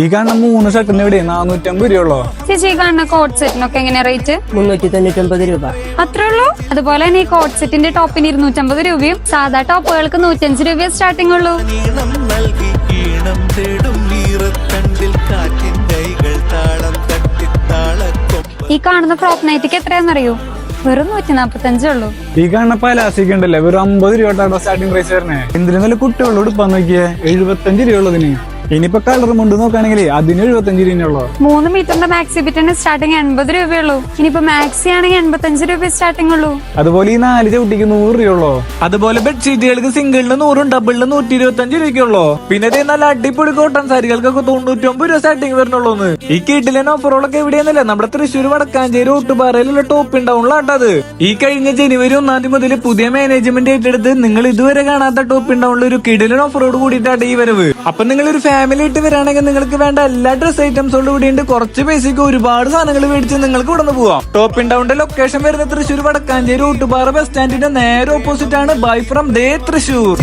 ഈ കാണുന്ന മൂന്ന് ഷർട്ടിന് എവിടെ നാനൂറ്റമ്പത് രൂപയുള്ളോ? ചേച്ചി ഈ കാണുന്ന കോട്ട് സെറ്റിനൊക്കെ എങ്ങനെയാ റേറ്റ് മുന്നൂറ്റി തൊണ്ണൂറ്റൊമ്പത് രൂപ. അത്രേ ഉള്ളൂ? അതുപോലെ തന്നെ ഈ കോട്ട് സെറ്റിന്റെ ടോപ്പിന് ഇരുന്നൂറ്റമ്പത് രൂപയും സാധാ ടോപ്പുകൾക്ക് നൂറ്റഞ്ച് രൂപയെ സ്റ്റാർട്ടിംഗ് ഉള്ളൂ. ഈ കാണുന്ന ഫ്രോക്ക് നൈറ്റിക്ക് എത്രയാണെന്നറിയോ? വെറും നൂറ്റി നാപ്പത്തഞ്ചേ ഉള്ളൂ. ഈ കാണുന്ന പലാസിക്ക് ഉണ്ടല്ലേ? വെറും അമ്പത് രൂപ സ്റ്റാർട്ടിംഗ് പ്രൈസ് വരണേ എന്തിനും നല്ല കുട്ടികളോട് ഉടുപ്പാൻ നോക്കിയേ. എഴുപത്തഞ്ച് രൂപ ഉള്ളതിന് ഇനിയിപ്പോ കളർ മുണ്ട് നോക്കുകയാണെങ്കിൽ അതിന് എഴുപത്തഞ്ച് രൂപയുള്ളൂ മൂന്ന് മീറ്ററിന്റെ മാക്സി ബിറ്റിന് സ്റ്റാർട്ടിംഗ് എൺപത് രൂപയുള്ളൂ ഇനിയിപ്പോ മാക്സി ആണെങ്കിൽ എൺപത്തഞ്ച് രൂപ സ്റ്റാർട്ടിംഗ് ഉള്ളൂ. അതുപോലെ ഈ നാല് ചവിട്ടിക്ക് നൂറ് രൂപയുള്ളൂ അതുപോലെ ബെഡ്ഷീറ്റുകൾക്ക് സിംഗിളിന് നൂറും ഡബിളിന് നൂറ്റി ഇരുപത്തഞ്ച് രൂപയ്ക്കുള്ളൂ പിന്നെ ദേ നല്ല അടിപൊളി കോട്ടൺ സാരികൾക്കൊക്കെ തൊണ്ണൂറ്റി ഒമ്പത് രൂപ സ്റ്റാർട്ടിങ് വരുന്നുള്ളൂ ഈ കീട്ടിലെ ഓഫറുകളൊക്കെ എവിടെയെന്നല്ലേ? നമ്മുടെ തൃശ്ശൂർ വടക്കാഞ്ചേരി ഒട്ടുപാറയിലുള്ള ടോപ്പ് ടൗണിലാട്ടത് ഈ കഴിഞ്ഞ ജനുവരി ഒന്നാം തീയതി മുതൽ പുതിയ മാനേജ്മെന്റ് ഏറ്റെടുത്ത് നിങ്ങൾ ഇതുവരെ കാണാത്ത ടോപ്പ് ടൗണിൽ ഒരു കിടിലൻ ഓഫറോട് കൂടിയിട്ടാണ് ഈ വരവ്. അപ്പൊ നിങ്ങൾ ഒരു ഫാമിലി ആയിട്ട് വരാണെങ്കിൽ നിങ്ങൾക്ക് വേണ്ട എല്ലാ ഡ്രസ് ഐറ്റംസോട് കൂടിയുണ്ട് കുറച്ച് പൈസക്ക് ഒരുപാട് സാധനങ്ങൾ മേടിച്ച് നിങ്ങൾക്ക് ഇവിടെ നിന്ന് പോവാം ടോപ്പ് ഇൻഡൗണിന്റെ ലൊക്കേഷൻ വരുന്ന തൃശ്ശൂർ വടക്കാഞ്ചേരി ഊട്ടുപാറ ബസ് സ്റ്റാൻഡിന്റെ നേരെ ഓപ്പോസിറ്റ് ആണ്. ബൈ ഫ്രം ദേ തൃശ്ശൂർ.